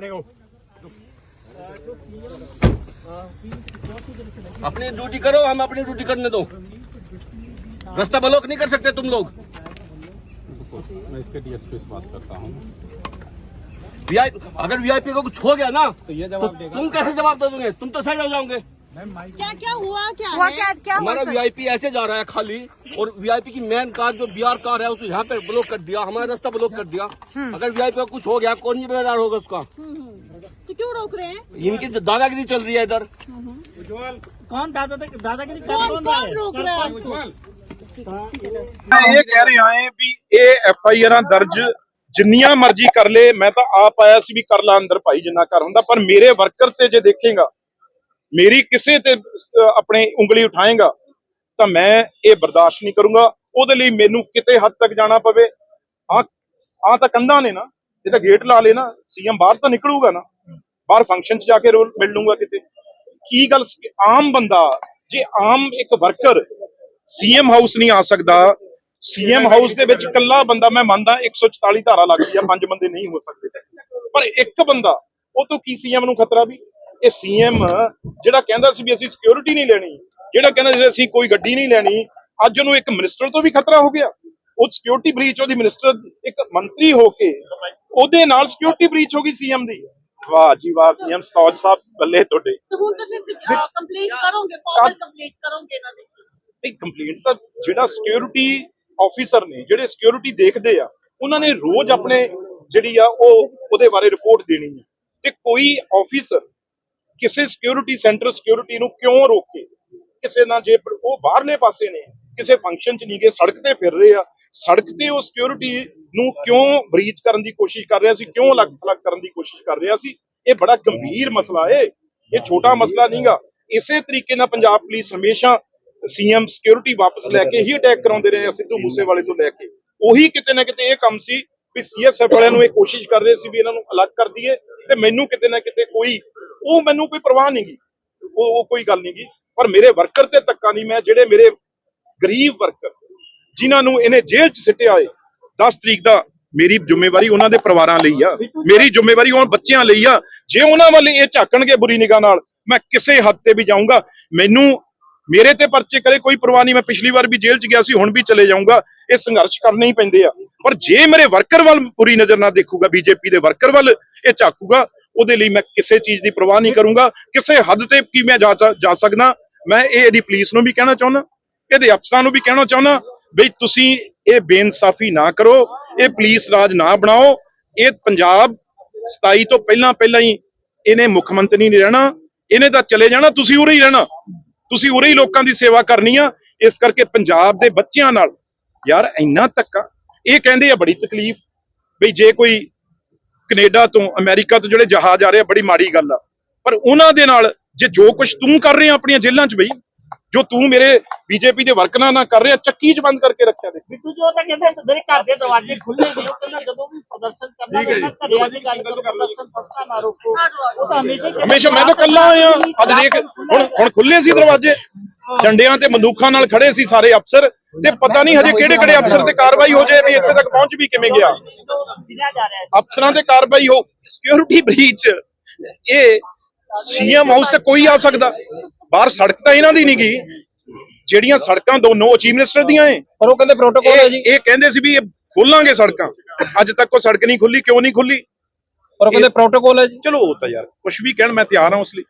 अपने को अपनी ड्यूटी करो हम अपनी ड्यूटी करने दो। रास्ता ब्लॉक नहीं कर सकते तुम लोग। मैं इसके डीएसपी से बात करता हूँ। अगर वीआईपी को कुछ हो गया ना तो ये जवाब तो तुम कैसे जवाब दे दोगे? तुम तो साइड हो जाओगे। क्या क्या हुआ क्या हुआ है क्या क्या हुआ हमारा सर? वीआईपी ऐसे जा रहा है खाली और वीआईपी की मेन कार जो बिहार कार है उसे यहाँ पे ब्लॉक कर दिया हमारा रास्ता ब्लॉक कर दिया अगर वीआईपी को कुछ हो गया कौन जिम्मेदार होगा उसका तो क्यों रोक रहे हैं इनकी जो दादागिरी चल रही है इधर कौन दादा दादागिरी कर कौन कौन रहा कौन है रोक रहा है आपको ਮੈਂ ਇਹ ਕਹਿ ਰਿਹਾ ਹਾਂ ਵੀ ਇਹ ਐਫ ਆਈ ਆਰਾਂ ਦਰਜ ਜਿੰਨੀਆਂ ਮਰਜ਼ੀ ਕਰ ਲੇ ਮੈਂ ਤਾਂ ਆਪ ਆਇਆ ਸੀ ਵੀ ਕਰ ਲਾ ਅੰਦਰ ਭਾਈ ਜਿੰਨਾ ਕਰ ਹੁੰਦਾ ਪਰ ਮੇਰੇ ਵਰਕਰ ਤੇ ਜੇ ਦੇਖੇਗਾ ਮੇਰੀ ਕਿਸੇ ਤੇ ਆਪਣੇ ਉਂਗਲੀ ਉਠਾਏਗਾ, ਤਾਂ ਮੈਂ ਇਹ ਬਰਦਾਸ਼ਤ ਨਹੀਂ ਕਰੂੰਗਾ। ਉਹਦੇ ਲਈ ਮੈਨੂੰ ਕਿਤੇ ਹੱਦ ਤੱਕ ਜਾਣਾ ਪਵੇ। ਆ ਆ ਤਾਂ ਕੰਧਾਂ ਨੇ ਨਾ, ਇਹ ਤਾਂ ਗੇਟ ਲਾ ਲੇ ਨਾ ਸੀਐਮ ਬਾਹਰ ਤਾਂ ਨਿਕਲੂਗਾ ਨਾ। ਬਾਹਰ ਫੰਕਸ਼ਨ 'ਚ ਜਾ ਕੇ ਰੋਲ ਮਿਲ ਲੂੰਗਾ ਕਿਤੇ। ਕੀ ਗੱਲ ਆਮ ਬੰਦਾ, ਜੇ ਆਮ ਇੱਕ ਵਰਕਰ ਸੀਐਮ ਹਾਊਸ ਨਹੀਂ ਆ ਸਕਦਾ ਸੀਐਮ ਹਾਊਸ ਦੇ ਵਿੱਚ ਇਕੱਲਾ ਬੰਦਾ ਮੈਂ ਮੰਨਦਾ 144 ਧਾਰਾ ਲੱਗਦੀ ਆ, ਪੰਜ ਬੰਦੇ ਨਹੀਂ ਹੋ ਸਕਦੇ। ਪਰ ਇੱਕ ਬੰਦਾ, ਉਹ ਤੋਂ ਕੀ ਸੀਐਮ ਨੂੰ ਖਤਰਾ ਵੀ? ਇਹ ਸੀਐਮ ਜਿਹੜਾ ਕਹਿੰਦਾ ਸੀ ਵੀ ਅਸੀਂ ਸਿਕਿਉਰਿਟੀ ਨਹੀਂ ਲੈਣੀ ਜਿਹੜਾ ਕਹਿੰਦਾ ਸੀ ਅਸੀਂ ਕੋਈ ਗੱਡੀ ਨਹੀਂ ਲੈਣੀ ਅੱਜ ਉਹਨੂੰ ਇੱਕ ਮਿਨਿਸਟਰ ਤੋਂ ਵੀ ਖਤਰਾ ਹੋ ਗਿਆ। ਉਹ ਸਿਕਿਉਰਿਟੀ ਬ੍ਰੀਚ ਉਹਦੀ ਮਿਨਿਸਟਰ ਇੱਕ ਮੰਤਰੀ ਹੋ ਕੇ ਉਹਦੇ ਨਾਲ ਸਿਕਿਉਰਿਟੀ ਬ੍ਰੀਚ ਹੋ ਗਈ ਸੀਐਮ ਦੀ। ਵਾਹ ਜੀ ਵਾਹ ਸੀਐਮ ਸਤੌਜ ਸਾਹਿਬ ਬੱਲੇ ਤੁਹਾਡੇ। ਹੁਣ ਤੁਸੀਂ ਕੰਪਲੀਟ ਕਰੋਗੇ ਫਾਰਮਲ ਕੰਪਲੀਟ ਕਰੋਗੇ ਇਹਨਾਂ ਦੇ? ਨਹੀਂ ਕੰਪਲੇਂਟ ਤਾਂ ਜਿਹੜਾ ਸਿਕਿਉਰਿਟੀ ਆਫੀਸਰ ਨੇ ਜਿਹੜੇ ਸਿਕਿਉਰਿਟੀ ਦੇਖਦੇ ਆ ਉਹਨਾਂ ਨੇ ਰੋਜ਼ ਆਪਣੇ ਜਿਹੜੀ ਆ ਉਹ ਉਹਦੇ ਬਾਰੇ ਰਿਪੋਰਟ ਦੇਣੀ ਹੈ ਤੇ ਕੋਈ ਆਫੀਸਰ ਕਿਸੇ ਸਿਕਿਉਰਿਟੀ ਸੈਂਟਰ ਸਿਕਿਉਰਿਟੀ ਨੂੰ ਕਿਉਂ ਰੋਕੇ? ਕਿਸੇ ਨਾਲ ਜੇ ਉਹ ਬਾਹਰਲੇ ਪਾਸੇ ਨੇ, ਕਿਸੇ ਫੰਕਸ਼ਨ 'ਚ ਨਹੀਂ ਗਏ ਸੜਕ ਤੇ ਫਿਰ ਰਹੇ ਆ। ਸੜਕ ਤੇ ਉਹ ਸਿਕਿਉਰਿਟੀ ਨੂੰ ਕਿਉਂ ਬਰੀਚ ਕਰਨ ਦੀ ਕੋਸ਼ਿਸ਼ ਕਰ ਰਿਹਾ ਸੀ? ਕਿਉਂ ਅਲੱਗ ਅਲੱਗ ਕਰਨ ਦੀ ਕੋਸ਼ਿਸ਼ ਕਰ ਰਿਹਾ ਸੀ? ਇਹ ਬੜਾ ਗੰਭੀਰ ਮਸਲਾ ਏ। ਇਹ ਛੋਟਾ ਮਸਲਾ ਨਹੀਂਗਾ। ਇਸੇ ਤਰੀਕੇ ਨਾਲ ਪੰਜਾਬ ਪੁਲਿਸ ਹਮੇਸ਼ਾ ਸੀਐਮ ਸਿਕਿਉਰਿਟੀ ਵਾਪਸ ਲੈ ਕੇ ਹੀ ਅਟੈਕ ਕਰਾਉਂਦੇ ਰਹੇ ਸਿੱਧੂ ਮੂਸੇਵਾਲੇ ਤੋਂ ਲੈ ਕੇ। ਉਹੀ ਕਿਤੇ ਨਾ ਕਿਤੇ ਇਹ ਕੰਮ ਸੀ ਵੀ ਸੀਐਸਐਫ ਵਾਲਿਆਂ ਨੂੰ ਇਹ ਕੋਸ਼ਿਸ਼ ਕਰ ਰਹੇ ਸੀ ਵੀ ਇਹਨਾਂ ਨੂੰ ਅਲੱਗ ਕਰ ਦਈਏ ਤੇ ਮੈਨੂੰ ਕਿਤੇ ਨਾ ਕਿਤੇ ਕੋਈ, ਉਹ ਮੈਨੂੰ ਕੋਈ ਪਰਵਾਹ ਨਹੀਂਗੀ ਉਹ ਉਹ ਕੋਈ ਗੱਲ ਨਹੀਂਗੀ ਪਰ ਮੇਰੇ ਵਰਕਰ ਤੇ ਧੱਕਾ ਨਹੀਂ, ਮੈਂ ਜਿਹੜੇ ਮੇਰੇ ਗਰੀਬ ਵਰਕਰ ਜਿਨ੍ਹਾਂ ਨੂੰ ਇਹਨੇ ਜੇਲ੍ਹ 'ਚ ਸਿੱਟਿਆ ਏ 10 ਤਰੀਕ ਦਾ ਮੇਰੀ ਜ਼ਿੰਮੇਵਾਰੀ ਉਹਨਾਂ ਦੇ ਪਰਿਵਾਰਾਂ ਲਈ ਆ। ਮੇਰੀ ਜ਼ਿੰਮੇਵਾਰੀ ਉਹਨਾਂ ਬੱਚਿਆਂ ਲਈ ਆ। ਜੇ ਉਹਨਾਂ ਵੱਲ ਇਹ ਝਾਕਣਗੇ ਬੁਰੀ ਨਿਗਾਹ ਨਾਲ, ਮੈਂ ਕਿਸੇ ਹੱਦ ਤੇ ਵੀ ਜਾਊਂਗਾ। ਮੈਨੂੰ ਮੇਰੇ ਤੇ ਪਰਚੇ ਕਰੇ, ਕੋਈ ਪਰਵਾਹ ਨਹੀਂ, ਮੈਂ ਪਿਛਲੀ ਵਾਰ ਵੀ ਜੇਲ੍ਹ 'ਚ ਗਿਆ ਸੀ, ਹੁਣ ਵੀ ਚਲੇ ਜਾਊਂਗਾ। ਇਹ ਸੰਘਰਸ਼ ਕਰਨੇ ਹੀ ਪੈਂਦੇ ਆ। ਪਰ ਜੇ ਮੇਰੇ ਵਰਕਰ ਵੱਲ ਪੂਰੀ ਨਜ਼ਰ ਨਾ ਦੇਖੂਗਾ, ਬੀਜੇਪੀ ਦੇ ਵਰਕਰ ਵੱਲ ਇਹ ਝਾਕੂਗਾ, ਉਹਦੇ ਲਈ ਮੈਂ ਕਿਸੇ ਚੀਜ਼ ਦੀ ਪਰਵਾਹ ਨਹੀਂ ਕਰੂੰਗਾ। ਕਿਸੇ ਹੱਦ ਤੇ ਕੀ ਮੈਂ ਜਾ ਜਾ ਸਕਦਾ? ਮੈਂ ਇਹ ਇਹਦੀ ਪੁਲਿਸ ਨੂੰ ਵੀ ਕਹਿਣਾ ਚਾਹੁੰਦਾ, ਇਹਦੇ ਅਫਸਰਾਂ ਨੂੰ ਵੀ ਕਹਿਣਾ ਚਾਹੁੰਦਾ, ਬਈ ਤੁਸੀਂ ਇਹ ਬੇਇਨਸਾਫੀ ਨਾ ਕਰੋ, ਇਹ ਪੁਲਿਸ ਰਾਜ ਨਾ ਬਣਾਓ। ਇਹ ਪੰਜਾਬ 27 ਤੋਂ ਪਹਿਲਾਂ ਪਹਿਲਾਂ ਹੀ ਇਹਨੇ ਮੁੱਖ ਮੰਤਰੀ ਨਹੀਂ ਰਹਿਣਾ, ਇਹਨੇ ਤਾਂ ਚਲੇ ਜਾਣਾ, ਤੁਸੀਂ ਉਰੇ ਹੀ ਰਹਿਣਾ। ਤੁਸੀਂ ਉਰੇ ਹੀ ਲੋਕਾਂ ਦੀ ਸੇਵਾ ਕਰਨੀ ਆ, ਇਸ ਕਰਕੇ ਪੰਜਾਬ ਦੇ ਬੱਚਿਆਂ ਨਾਲ, ਯਾਰ ਇੰਨਾ ਧੱਕਾ, ਇਹ ਕਹਿੰਦੇ ਆ ਬੜੀ ਤਕਲੀਫ, ਬਈ ਜੇ ਕੋਈ ਕੈਨੇਡਾ ਤੋਂ ਅਮਰੀਕਾ ਤੋਂ ਜਿਹੜੇ ਜਹਾਜ਼ ਆ ਰਹੇ ਆ, ਬੜੀ ਮਾੜੀ ਗੱਲ ਆ। ਪਰ ਉਹਨਾਂ ਦੇ ਨਾਲ ਜੇ ਜੋ ਕੁਝ ਤੂੰ ਕਰ ਰਿਹਾ ਆਪਣੀਆਂ ਜੇਲ੍ਹਾਂ 'ਚ ਬਈ ਜੋ ਤੂੰ ਮੇਰੇ ਬੀਜੇਪੀ ਦੇ ਵਰਕਰਾਂ ਨਾਲ ਕਰ ਰਿਹਾ ਚੱਕੀ 'ਚ ਬੰਦ ਕਰਕੇ ਰੱਖਿਆ ਦੇ ਬਿੱਟੂ ਜੀ ਉਹ ਤਾਂ ਕਹਿੰਦੇ ਮੇਰੇ ਘਰ ਦੇ ਦਰਵਾਜ਼ੇ ਖੁੱਲੇ ਨੇ ਉਹ ਕਹਿੰਦਾ ਜਦੋਂ ਵੀ ਪ੍ਰਦਰਸ਼ਨ ਕਰਨਾ ਠੀਕ ਹੈ ਜੀ। ਮੈਂ ਘਰੇ ਆ ਕੇ ਗੱਲ ਕਰੋ ਪ੍ਰਦਰਸ਼ਨ ਸੱਤਾ ਨਾ ਰੋਕੋ ਉਹ ਤਾਂ ਹਮੇਸ਼ਾ ਹੀ ਕਹਿੰਦੇ ਹਮੇਸ਼ਾ ਮੈਂ ਤਾਂ ਕੱਲਾ ਆਇਆ। ਅੱਜ ਦੇਖ ਹੁਣ ਹੁਣ ਖੁੱਲੇ ਸੀ ਦਰਵਾਜ਼ੇ। ਡੰਡਿਆਂ ਤੇ ਬੰਦੂਕਾਂ ਨਾਲ ਖੜੇ ਸੀ ਸਾਰੇ ਅਫਸਰ ਤੇ ਪਤਾ ਨਹੀਂ ਹਜੇ ਕਿਹੜੇ ਕਿਹੜੇ ਅਫਸਰ ਤੇ ਕਾਰਵਾਈ ਹੋ ਜਾਏ ਵੀ ਇੱਥੇ ਤੱਕ ਪਹੁੰਚ ਵੀ ਕਿਵੇਂ ਗਿਆ। ਗਿਣਿਆ ਜਾ ਰਿਹਾ ਹੈ ਅਫਸਰਾਂ ਤੇ ਕਾਰਵਾਈ ਹੋ ਸਿਕਿਉਰਿਟੀ ਬ੍ਰੀਚ ਇਹ ਸੀਐਮ ਹਾਊਸ ਤੇ ਕੋਈ ਆ ਸਕਦਾ। ਬਾਹਰ ਸੜਕ ਤਾਂ ਇਹਨਾਂ ਦੀ ਨਹੀਂ ਗਈ ਜਿਹੜੀਆਂ ਸੜਕਾਂ ਦੋਨੋਂ ਚੀਫ ਮਿਨਿਸਟਰ ਦੀਆਂ ਏ। ਪਰ ਉਹ ਕਹਿੰਦੇ ਪ੍ਰੋਟੋਕੋਲ ਹੈ ਜੀ। ਇਹ ਕਹਿੰਦੇ ਸੀ ਵੀ ਇਹ ਖੋਲਾਂਗੇ ਸੜਕਾਂ। ਅੱਜ ਤੱਕ ਕੋਈ ਸੜਕ ਨਹੀਂ ਖੁੱਲੀ ਕਿਉਂ ਨਹੀਂ ਖੁੱਲੀ? ਪਰ ਉਹ ਕਹਿੰਦੇ ਪ੍ਰੋਟੋਕੋਲ ਹੈ ਜੀ। ਚਲੋ ਉਹ ਤਾਂ ਯਾਰ ਕੁਝ ਵੀ ਕਹਿਣ ਮੈਂ ਤਿਆਰ ਹਾਂ ਉਸ ਲਈ।